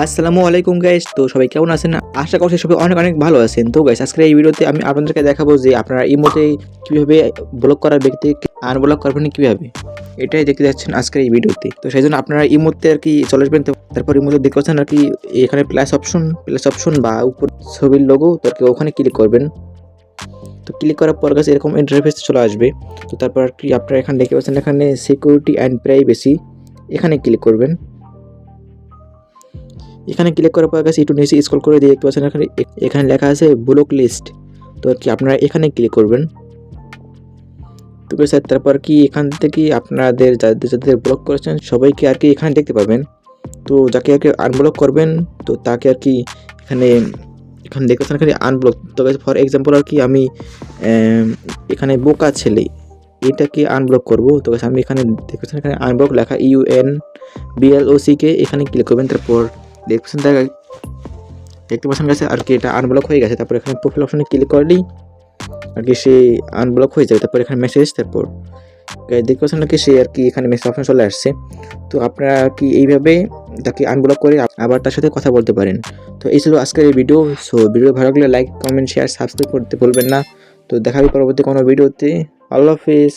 আসসালামু আলাইকুম গাইস তো সবাই কেমন আছেন? আশা করছি সবাই অনেক অনেক ভালো আছেন। তো গাইস আজকের এই ভিডিওতে আমি আপনাদেরকে দেখাবো যে আপনারা ইমোতে কীভাবে ব্লক করার ব্যক্তি আনব্লক করবেন কীভাবে। এটাই দেখতে যাচ্ছেন আজকের এই ভিডিওতে। তো সেই জন্য আপনারা ইমোতে আর কি চলে আসবেন। তারপর ইমোতে দেখতে পাচ্ছেন আর কি এখানে প্লাস অপশন প্লাস অপশন বা উপর ছবির লোগো তো আর কি ওখানে ক্লিক করবেন। তো ক্লিক করার পর কাছে এরকম ইন্টারফেস চলে আসবে। তো তারপর আর কি আপনারা এখানে দেখতে পাচ্ছেন এখানে সিকিউরিটি অ্যান্ড প্রাইভেসি এখানে ক্লিক করবেন। এখানে ক্লিক করার পর কাছে একটু নিচে স্ক্রল করে দিয়ে দেখতে পাচ্ছেন, এখানে এখানে লেখা আছে ব্লক লিস্ট তো কি আপনারা এখানে ক্লিক করবেন? তো স্যার তারপর কি এখান থেকে আপনাদের যাদের যাদের ব্লক করেছেন, সবাইকে আর কি এখানে দেখতে পাবেন। তো যাকে আর কি আনব্লক করবেন, তো তাকে আর কি এখানে এখানে দেখতে পাচ্ছেন, এখানে আনব্লক তবে ফর এক্সাম্পল আর কি আমি এখানে বোকা ছেলে, এটাকে আনব্লক করব। তো আমি এখানে দেখতে পাচ্ছেন, এখানে আনব্লক লেখা ইউএন বিএলওসি কে এখানে ক্লিক করবেন। তারপর পাচ্ছেন দেখা দেখতে পাচ্ছেন গেছে আর কি এটা আনব্লক হয়ে গেছে। তারপর এখানে প্রোফাইল অপশনে ক্লিক করলেই আর কি সে আনব্লক হয়ে যাবে। তারপর এখানে মেসেজ তারপর দেখতে পাচ্ছেন নাকি সে আর কি এখানে মেসেজ অপশন চলে আসছে। তো আপনারা কি এইভাবে তাকে আনব্লক করে আবার তার সাথে কথা বলতে পারেন। তো এই ছিল আজকের এই ভিডিও সো ভিডিও ভালো লাগলে লাইক কমেন্ট শেয়ার সাবস্ক্রাইব করতে ভুলবেন না। তো দেখা হবে পরবর্তী কোনো ভিডিওতে আল্লাহ হাফিজ।